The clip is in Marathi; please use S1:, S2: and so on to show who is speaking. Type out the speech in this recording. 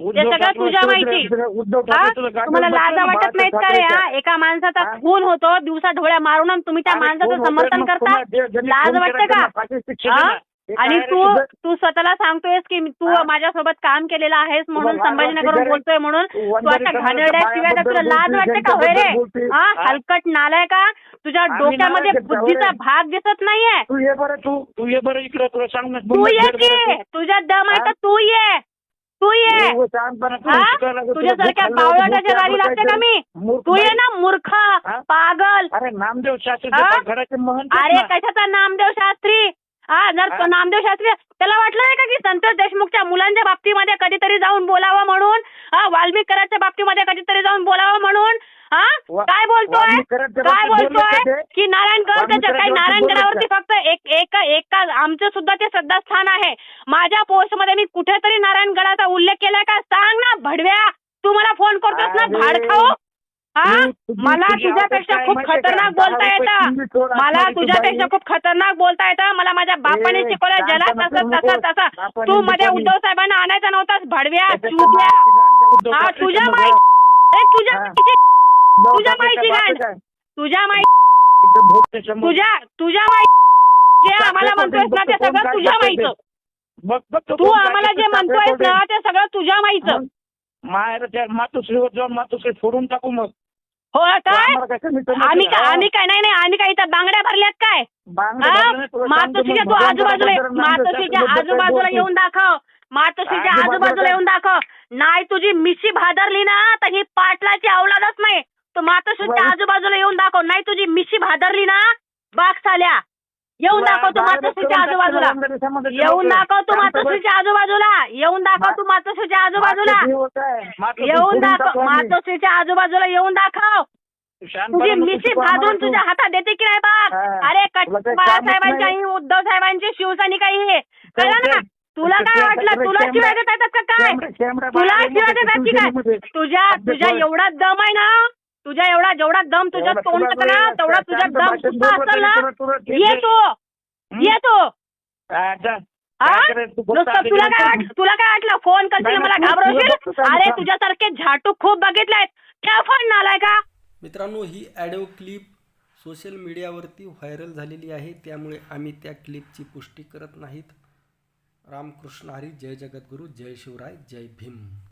S1: उद्धव
S2: सगळं तुझ्या माहिती.
S1: राव- उद्धव
S2: हा?
S1: ठाकरे तुला गाडीवर
S2: तुम्हाला लाजा वाटत नाहीत का रे हा? एका माणसाचा
S1: हा?
S2: खून होतो दिवसा ढोळ्या मारून आणि तुम्ही त्या
S1: अरे,
S2: माणसाचं? समर्थन
S1: मग
S2: करता
S1: पुन्हा जे- ज्यांनी
S2: लाज
S1: खून
S2: वाटते
S1: केला
S2: का?
S1: त्यांना फाशीची शिक्षा
S2: हा?
S1: द्या. हे काय
S2: आणि
S1: रे
S2: तू
S1: तुझं?
S2: तू स्वतःला सांगतोयस की मी- तू
S1: हा?
S2: माझ्यासोबत काम केलेलं आहेस म्हणून
S1: लाज वाटते का रे?
S2: बोलतोय म्हणून
S1: तू
S2: तू
S1: वंजारी
S2: अशा
S1: समाजाच्या
S2: घाणेरड्या शिव्या का तुला
S1: बायाबद्दल
S2: लाज
S1: बोलते,
S2: वाटते का होय रे
S1: बोलते.
S2: हा
S1: हा?
S2: हलकट नालाय का तुझ्या
S1: आम्ही
S2: डोक्यामध्ये
S1: नालायक
S2: बुद्धीचा? भाग दिसत नाहीये
S1: तू ये बरं तू तू ये बरं इकडे तुला सांग ना
S2: तू ये की तुझ्या दम आहे
S1: हा?
S2: तर तू ये तू ये हा? तुझ्यासारख्या बावळटाच्या
S1: भूक
S2: गाडी लागते का मी तू ये. ना मूर्ख
S1: हा?
S2: पागल
S1: अरे नामदेव शास्त्री
S2: हा?
S1: घराचे महंत आहेत
S2: अरे
S1: ना.
S2: कशाचा नामदेव शास्त्री हा जर
S1: हा?
S2: नामदेव शास्त्री त्याला वाटलं नाही का की संतोष देशमुखच्या मुलांच्या बाबतीमध्ये कधीतरी जाऊन बोलावं म्हणून हा वाल्मिकराच्या बाबतीमध्ये कधीतरी जाऊन बोलावं म्हणून हा
S1: वा-
S2: काय बोलतोय
S1: वाल्मिकराच्या
S2: काय
S1: बाबतीत बोलले का
S2: बोलतोय
S1: ते?
S2: की नारायणगड त्याच्या
S1: वाल्मिकराच्या
S2: काही
S1: बाबतीत
S2: नारायणगडावरती
S1: बोलले
S2: फक्त आमचं सुद्धा ते श्रद्धास्थान आहे माझ्या पोस्टमध्ये मी कुठेतरी नारायणगडाचा उल्लेख केलाय का सांग ना भडव्या तू मला फोन करतोस ना
S1: अरे,
S2: भाडखाऊ हा मला
S1: तुझी
S2: तुझ्यापेक्षा खूप खतरनाक? बोलता येतं मला तुझ्यापेक्षा. खूप खतरनाक बोलता येतं मला माझ्या बापाने शिकवलं
S1: शांत
S2: तसं. तसं तसं तू मध्ये. उद्धव साहेबांना आणायचा नव्हतास भडव्या
S1: उद्धव
S2: हा तुझ्या. माहिती तुझ्या. माहिती तुझ्या माहिती. तुझ्या माहिती. तुझ्या तुझ्या माहिती जे आम्हाला म्हणतोयस ना ते सगळं तुझ्या माहिती.
S1: ते.
S2: आम्हाला जे म्हणतोयस
S1: काय
S2: ना ते सगळं तुझ्या माहिती.
S1: मातोश्रीवर जाऊन मातोश्री फोडून टाकू मग.
S2: हो काय आम्ही काय. आम्ही काय नाही नाही आम्ही काय इथं बांगड्या भरल्यात काय? मातोश्रीच्या तू आजूबाजूला मातोश्रीच्या आजूबाजूला. येऊन दाखव. मातोश्रीच्या
S1: आजूबाजूला?
S2: येऊन दाखव. नाही तुझी मिशी भादरली ना तर ही पाटलाची अवलादच नाही. तू मातोश्रीच्या. आजूबाजूला येऊन दाखव. नाही तुझी मिशी भादरली ना बाग साल्या येऊन दाखव तू मातोश्रीच्या आजूबाजूला येऊन. दाखव तू. मातोश्रीच्या आजूबाजूला येऊन दाखव तू मातोश्रीच्या आजूबाजूला
S1: आहे.
S2: येऊन दाखव. मातोश्रीच्या आजूबाजूला येऊन दाखव तुझी मिशी भाजून. तुझ्या हातात देते की नाही बघ
S1: हा.
S2: अरे बाळासाहेबांची उद्धव साहेबांची शिवसैनिक आई हे कळलं ना. तुला काय वाटलं तुला शिवाय
S1: चल.
S2: देता येतात का काय तुला शिवाय देतात की काय. तुझ्या तुझ्या. एवढा दम आहे ना तुझ्या एवढा जेवढा दम तुझ्या तोंडात ना तेवढा तुझ्या दम सुद्धा असेल ना?
S1: तुला- तुला ठीक
S2: ये
S1: आहे.
S2: तू
S1: हं?
S2: ये तू.
S1: हा, जा.
S2: हा
S1: काय करायचं? तू फक्त
S2: नुसतं तुला काय तुला काय वाटलं? फोन करशील मला घाबरवशील? अरे. तुझ्यासारखे झाटू खूप बघितलेत. त्या फोन आलाय का?
S3: मित्रांनो ही ॲडिओ क्लिप सोशल मीडियावरती व्हायरल झालेली आहे. त्यामुळे आम्ही त्या क्लिपची पुष्टी करत नाहीत. रामकृष्ण हरी जय जगद्गुरू जय शिवराय जय भीम.